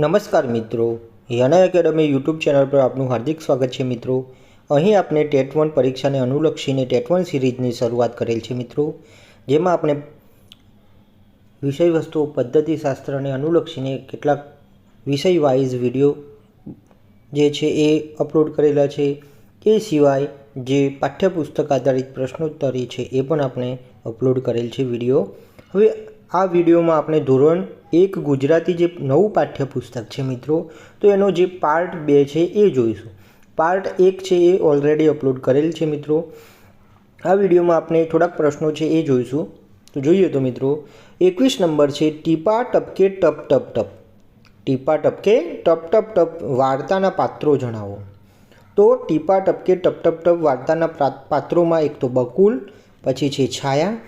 નમસ્કાર મિત્રો. યાના academy YouTube channel પર આપનું હાર્દિક સ્વાગત છે મિત્રો. અહીં આપણે ટેટ વન પરીક્ષાને અનુલક્ષીને ટેટ વન સિરીઝની શરૂઆત કરેલ છે મિત્રો. જેમાં આપણે વિષય વસ્તુઓ પદ્ધતિશાસ્ત્રને અનુલક્ષીને કેટલાક વિષય વાઇઝ વીડિયો જે છે એ અપલોડ કરેલા છે. એ સિવાય જે પાઠ્યપુસ્તક આધારિત પ્રશ્નોત્તરી છે એ પણ આપણે અપલોડ કરેલ છે વીડિયો. હવે આ વિડીયોમાં આપણે ધોરણ એક ગુજરાતી જે નવું પાઠ્યપુસ્તક છે મિત્રો, તો એનો જે પાર્ટ બે છે એ જોઈશું. પાર્ટ એક છે એ ઓલરેડી અપલોડ કરેલ છે મિત્રો. આ વિડીયોમાં આપણે થોડાક પ્રશ્નો છે એ જોઈશું. તો જોઈએ તો મિત્રો, એકવીસ નંબર છે, ટીપા ટપકે ટપ ટપ ટપ. ટીપા ટપકે ટપ ટપ ટપ વાર્તાના પાત્રો જણાવો. તો ટીપા ટપકે ટપ ટપ ટપ વાર્તાના પાત્રોમાં એક તો બકુલ, પછી છે છાયા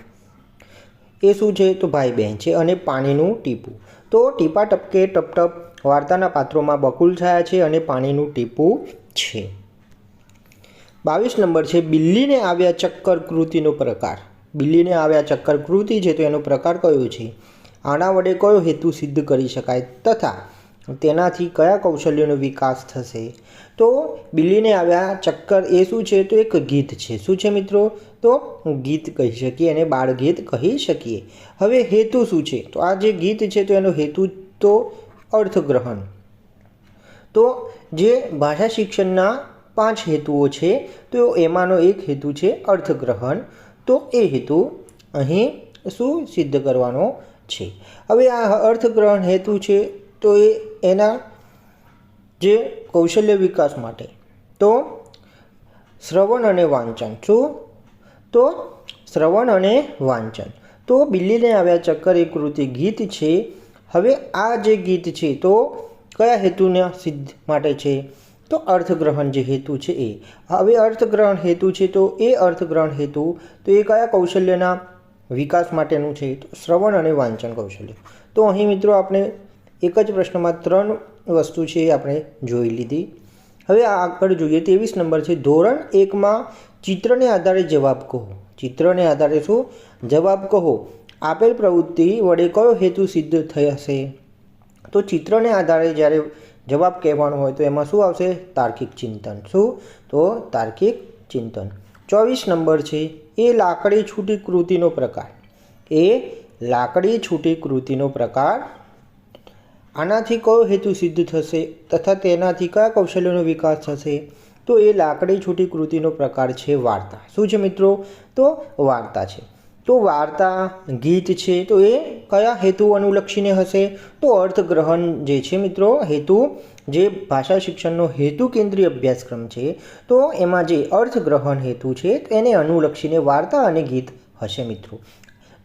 એ શું છે? તો ભાઈ બહેન છે અને પાણીનું ટીપું. તો ટીપા ટપકે ટપ ટપ વાર્તાના પાત્રોમાં બકુલ છાયા છે અને પાણીનું ટીપું છે. બાવીસ નંબર છે, બિલ્લીને આવ્યા ચક્કર કૃતિનો પ્રકાર. બિલ્લીને આવ્યા ચક્કર કૃતિ છે તો એનો પ્રકાર કયો છે? આના વડે કયો હેતુ સિદ્ધ કરી શકાય તથા તેનાથી કયા કૌશલ્યનો વિકાસ થશે? તો બિલ્લીને આવ્યા ચક્કર એ શું છે? તો એક ગીત છે. શું છે મિત્રો? તો ગીત કહી શકીએ અને બાળગીત કહી શકીએ. હવે હેતુ શું છે? તો આ જે ગીત છે તો એનો હેતુ તો અર્થગ્રહણ. તો જે ભાષા શિક્ષણના પાંચ હેતુઓ છે, તો એમાંનો એક હેતુ છે અર્થગ્રહણ. તો એ હેતુ અહીં શું સિદ્ધ કરવાનો છે? હવે આ અર્થગ્રહણ હેતુ છે તો એ એના જે કૌશલ્ય વિકાસ માટે. તો શ્રવણ અને વાંચન. શું? તો શ્રવણ અને વાંચન. તો બિલ્લીને આવ્યા ચક્કર એ કૃતિ ગીત છે. હવે આ જે ગીત છે તો કયા હેતુના સિદ્ધ માટે છે? તો અર્થગ્રહણ જે હેતુ છે એ. હવે અર્થગ્રહણ હેતુ છે તો એ અર્થગ્રહણ હેતુ તો એ કયા કૌશલ્યના વિકાસ માટેનું છે? તો શ્રવણ અને વાંચન કૌશલ્ય. તો અહીં મિત્રો આપણે એક જ પ્રશ્નમાં ત્રણ વસ્તુ છે એ આપણે જોઈ લીધી. હવે આગળ જોઈએ. ત્રેવીસ નંબર છે. ધોરણ એકમાં ચિત્રને આધારે જવાબ કહો. ચિત્રને આધારે શું? જવાબ કહો. આપેલ પ્રવૃત્તિ વડે કયો હેતુ સિદ્ધ થશે? તો ચિત્રને આધારે જ્યારે જવાબ કહેવાનો હોય તો એમાં શું આવશે? તાર્કિક ચિંતન. શું? તો તાર્કિક ચિંતન. ચોવીસ નંબર છે. એ લાકડી છૂટી કૃતિનો પ્રકાર. એ લાકડી છૂટી કૃતિનો પ્રકાર. આનાથી કયો હેતુ સિદ્ધ થશે? તથા તેનાથી કયા કૌશલ્યનો વિકાસ થશે? તો એ લાકડી છૂટી કૃતિનો પ્રકાર છે વાર્તા. શું છે મિત્રો? તો વાર્તા છે. તો વાર્તા, ગીત છે, તો એ કયા હેતુ અનુલક્ષીને હશે? તો અર્થગ્રહણ જે છે મિત્રો, હેતુ, જે ભાષા શિક્ષણનો હેતુ કેન્દ્રીય અભ્યાસક્રમ છે, તો એમાં જે અર્થગ્રહણ હેતુ છે, એને અનુલક્ષીને વાર્તા અને ગીત હશે મિત્રો.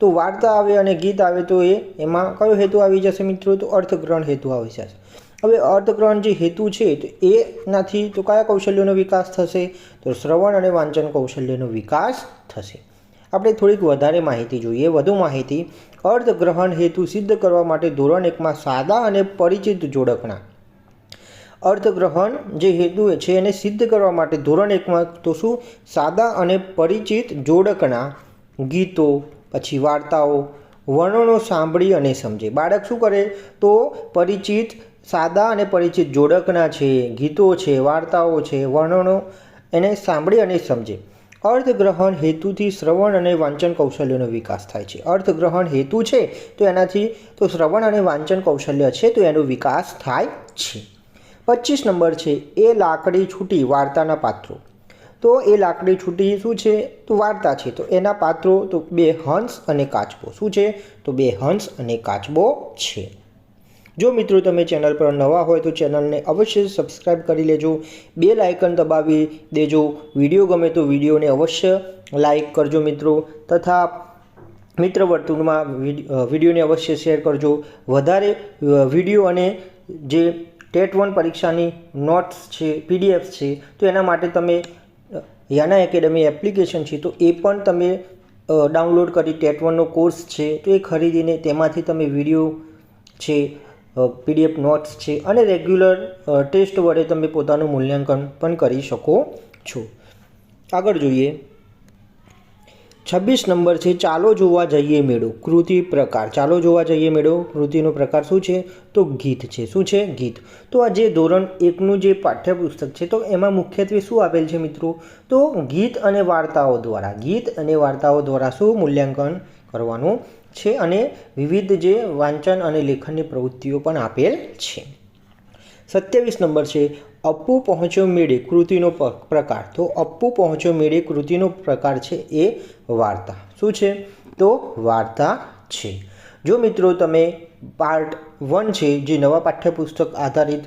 તો વાર્તા આવે અને ગીત આવે તો એ, એમાં કયો હેતુ આવી જશે મિત્રો? તો અર્થગ્રહણ હેતુ આવી જશે. હવે અર્થગ્રહણ જે હેતુ છે તો એનાથી તો કયા કૌશલ્યોનો વિકાસ થશે? તો શ્રવણ અને વાંચન કૌશલ્યનો વિકાસ થશે. આપણે થોડીક વધારે માહિતી જોઈએ. વધુ માહિતી. અર્થગ્રહણ હેતુ સિદ્ધ કરવા માટે ધોરણ એકમાં સાદા અને પરિચિત જોડકણા. અર્થગ્રહણ જે હેતુ છે એને સિદ્ધ કરવા માટે ધોરણ એકમાં તો શું? સાદા અને પરિચિત જોડકણા. ગીતો, પછી વાર્તાઓ, વર્ણનો સાંભળી અને સમજે. બાળક શું કરે? તો પરિચિત સાદા અને પરિચિત જોડકના છે, ગીતો છે, વાર્તાઓ છે, વર્ણનો એને સાંભળી અને સમજે. અર્થગ્રહણ હેતુથી શ્રવણ અને વાંચન કૌશલ્યનો વિકાસ થાય છે. અર્થગ્રહણ હેતુ છે તો એનાથી તો શ્રવણ અને વાંચન કૌશલ્ય છે તો એનો વિકાસ થાય છે. પચીસ નંબર છે, એ લાકડી છૂટી વાર્તાના પાત્રો. તો એ લાકડી છૂટી શું છે? તો વાર્તા છે. તો એના પાત્રો તો બે હંસ અને કાચબો. શું છે? તો બે હંસ અને કાચબો છે. જો મિત્રો તમે ચેનલ પર નવા હોય તો ચેનલને અવશ્ય સબસ્ક્રાઈબ કરી લેજો બે લાઇકન દબાવી દેજો, વીડિયો ગમે તો વિડીયોને અવશ્ય લાઇક કરજો મિત્રો, તથા મિત્ર વર્તુળમાં વિડ- વિડીયોને અવશ્ય શેર કરજો. વધારે વીડિયો અને જે ટેટ વન પરીક્ષાની નોટ્સ છે પીડીએફ છે, તો એના માટે તમે યાના એકેડમી એપ્લિકેશન છે, તો એ પણ તમે ડાઉનલોડ કરી ટેટ વનનો કોર્સ છે, તો એ ખરીદીને તેમાંથી તમે વીડિયો છે પીડીએફ નોટ્સ છે અને રેગ્યુલર ટેસ્ટ વડે તમે પોતાનું મૂલ્યાંકન પણ કરી શકો છો. આગળ જોઈએ. છવ્વીસ નંબર છે, ચાલો જોવા જઈએ મેળો. કૃતિ પ્રકાર. ચાલો જોવા જઈએ મેળો. કૃતિનો પ્રકાર શું છે? તો ગીત છે. શું છે? ગીત. તો આ જે ધોરણ એકનું જે પાઠ્યપુસ્તક છે, તો એમાં મુખ્યત્વે શું આપેલ છે મિત્રો? તો ગીત અને વાર્તાઓ દ્વારા. ગીત અને વાર્તાઓ દ્વારા શું મૂલ્યાંકન કરવાનું છે અને વિવિધ જે વાંચન અને લેખનની પ્રવૃત્તિઓ પણ આપેલ છે. સત્યાવીસ નંબર છે, અપ્પુ પહોંચ્યો મેળે કૃતિનો પ્રકાર. તો અપ્પુ પહોંચ્યો મેળે કૃતિનો પ્રકાર છે એ વાર્તા. શું છે? તો વાર્તા છે. જો મિત્રો તમે પાર્ટ વન છે, જે નવા પાઠ્યપુસ્તક આધારિત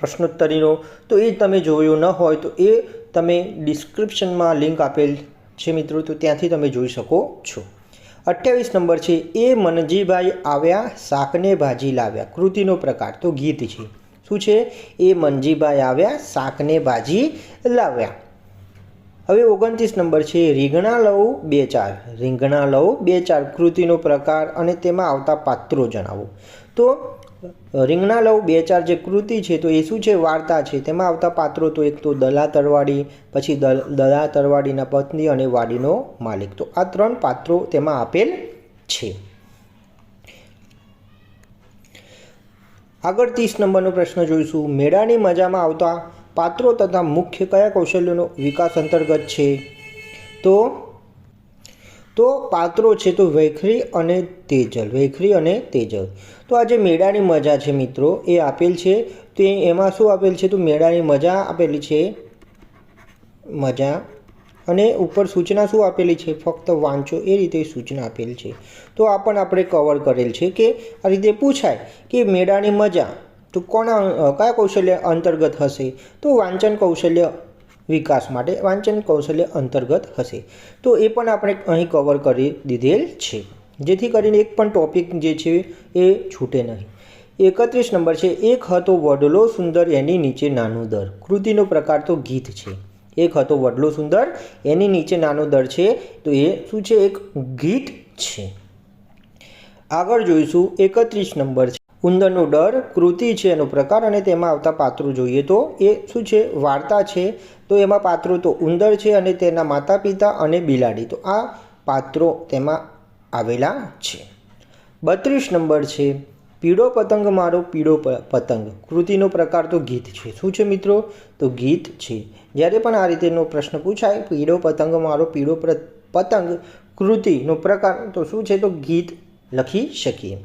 પ્રશ્નોત્તરીનો, તો એ તમે જોયો ન હોય તો એ તમે ડિસ્ક્રિપ્શનમાં લિંક આપેલ છે મિત્રો, તો ત્યાંથી તમે જોઈ શકો છો. અઠ્યાવીસ નંબર છે, એ મનજીભાઈ આવ્યા, શાકને ભાજી લાવ્યા. કૃતિનો પ્રકાર તો ગીત છે. શું છે? એ મનજીભાઈ આવ્યા, શાકને ભાજી લાવ્યા. હવે ઓગણત્રીસ નંબર છે રીંગણા લઉં બે ચાર. રીંગણા લવ બે ચાર, કૃતિનો પ્રકાર અને તેમાં આવતા પાત્રો જણાવો. તો રીંગણા લવ બે ચાર જે કૃતિ છે તો એ શું છે? વાર્તા છે. તેમાં આવતા પાત્રો તો એક તો દલા તરવાડી, પછી દલ- તરવાડીના પત્ની અને વાડીનો માલિક. તો આ ત્રણ પાત્રો તેમાં આપેલ છે. આગળ ત્રીસ નંબરનો પ્રશ્ન જોઈશું. મેળાની મજામાં આવતા પાત્રો તથા મુખ્ય કયા કૌશલ્યોનો વિકાસ અંતર્ગત છે? તો તો પાત્રો છે તો વૈખરી અને તેજલ, વૈખરી અને તેજલ. તો આ જે મેળાની મજા છે મિત્રો, એ આપેલ છે. તો એમાં શું આપેલ છે? તો મેળાની મજા આપેલી છે, મજા. અને ઉપર સૂચના શું આપેલી છે? ફક્ત વાંચો, એ રીતે સૂચના આપેલ છે. તો આ પણ આપણે કવર કરેલ છે કે આ રીતે પૂછાય કે મેળાની મજા, તો કોના કયા કૌશલ્ય અંતર્ગત હશે? તો વાંચન કૌશલ્ય વિકાસ માટે વાંચન કૌશલ્ય અંતર્ગત હશે. તો એ પણ આપણે અહીં કવર કરી દીધેલ છે. જેથી કરીને એક પણ ટોપિક જે છે એ છૂટે નહીં. એકત્રીસ નંબર છે, એક હતો વડલો સુંદર, એની નીચે નાનું દર. કૃતિનો પ્રકાર તો ગીત છે. એક હતો વડલો સુંદર, એની નીચે નાનો દર છે. તો એ શું છે? એક ગીત છે. આગળ જોઈશું એકત્રીસ નંબર ઉંદરનો ડર, કૃતિ છે એનો પ્રકાર અને તેમાં આવતા પાત્રો જોઈએ તો એ શું છે? વાર્તા છે. તો એમાં પાત્રો તો ઉંદર છે અને તેના માતા પિતા અને બિલાડી. તો આ પાત્રો તેમાં આવેલા છે. બત્રીસ નંબર છે. પીળો પતંગ મારો પીળો પતંગ. કૃતિનો પ્રકાર તો ગીત છે. શું છે મિત્રો? તો ગીત છે. જ્યારે પણ આ રીતેનો પ્રશ્ન પૂછાય, પીળો પતંગ મારો પીળો પતંગ, કૃતિનો પ્રકાર, તો શું છે? તો ગીત લખી શકીએ.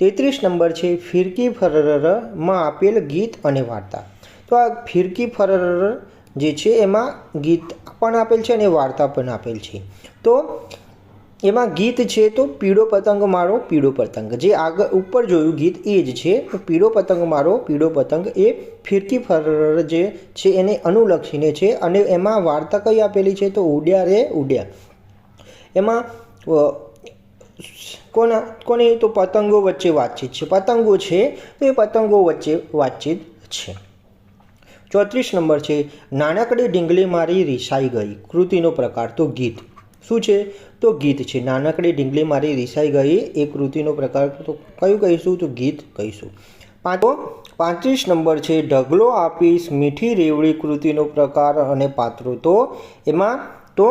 તેત્રીસ નંબર છે ફિરકી ફરરમાં આપેલ ગીત અને વાર્તા. તો આ ફિરકી ફરર જે છે એમાં ગીત પણ આપેલ છે અને વાર્તા પણ આપેલ છે. તો એમાં ગીત છે તો પીળો પતંગ મારો પીળો પતંગ. જે આગળ ઉપર જોયું ગીત એ જ છે. તો પીળો પતંગ મારો પીળો પતંગ એ ફિરકી ફરર જે છે એને અનુલક્ષીને છે અને એમાં વાર્તા કઈ આપેલી છે તો ઉડ્યા રે ઉડ્યા. એમાં કોના, કોની તો પતંગો વચ્ચે વાતચીત છે? પતંગો છે તો એ પતંગો વચ્ચે વાતચીત છે. ચોત્રીસ નંબર છે, નાનકડી ડીંગલી મારી રીસાઈ ગઈ. કૃતિનો પ્રકાર તો ગીત. શું છે? તો ગીત છે, નાનકડી ડીંગલી મારી રીસાઈ ગઈ. એ કૃતિનો પ્રકાર તો કયું કહીશું? તો ગીત કહીશું. પાંચો પાંત્રીસ નંબર છે, ઢગલો આપીશ, મીઠી રેવડી કૃતિનો પ્રકાર અને પાત્રો તો. એમાં તો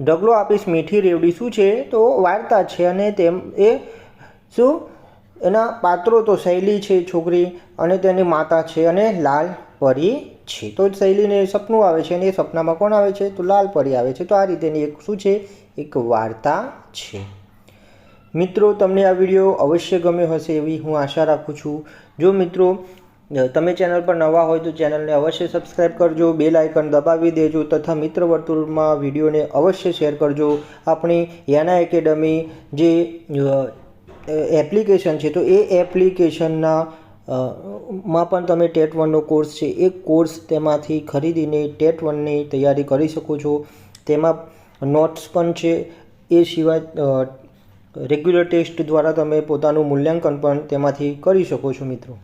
ઢગલો આપીશ, મીઠી રેવડી શું છે? તો વાર્તા છે અને તેમ એ શું? એના પાત્રો તો શૈલી છે છોકરી અને તેની માતા છે અને લાલ પરી છે. તો શૈલીને સપનું આવે છે અને એ સપનામાં કોણ આવે છે? તો લાલ પરી આવે છે. તો આ રીતેની એક શું છે? એક વાર્તા છે. મિત્રો, તમને આ વીડિયો અવશ્ય ગમ્યો હશે એવી હું આશા રાખું છું. જો મિત્રો તમે ચેનલ પર નવા હોય તો ચેનલને અવશ્ય સબસ્ક્રાઈબ કરજો, બેલ આઇકન દબાવી દેજો તથા મિત્ર વર્તુળમાં વિડીયોને અવશ્ય શેર કરજો. આપણી યાના એકેડમી જે એપ્લિકેશન છે, તો એ એપ્લિકેશનના માં પણ તમે ટેટ વનનો કોર્સ છે, એ કોર્સ તેમાંથી ખરીદીને ટેટ વનની તૈયારી કરી શકો છો. તેમાં નોટ્સ પણ છે, એ સિવાય રેગ્યુલર ટેસ્ટ દ્વારા તમે પોતાનું મૂલ્યાંકન પણ તેમાંથી કરી શકો છો મિત્રો.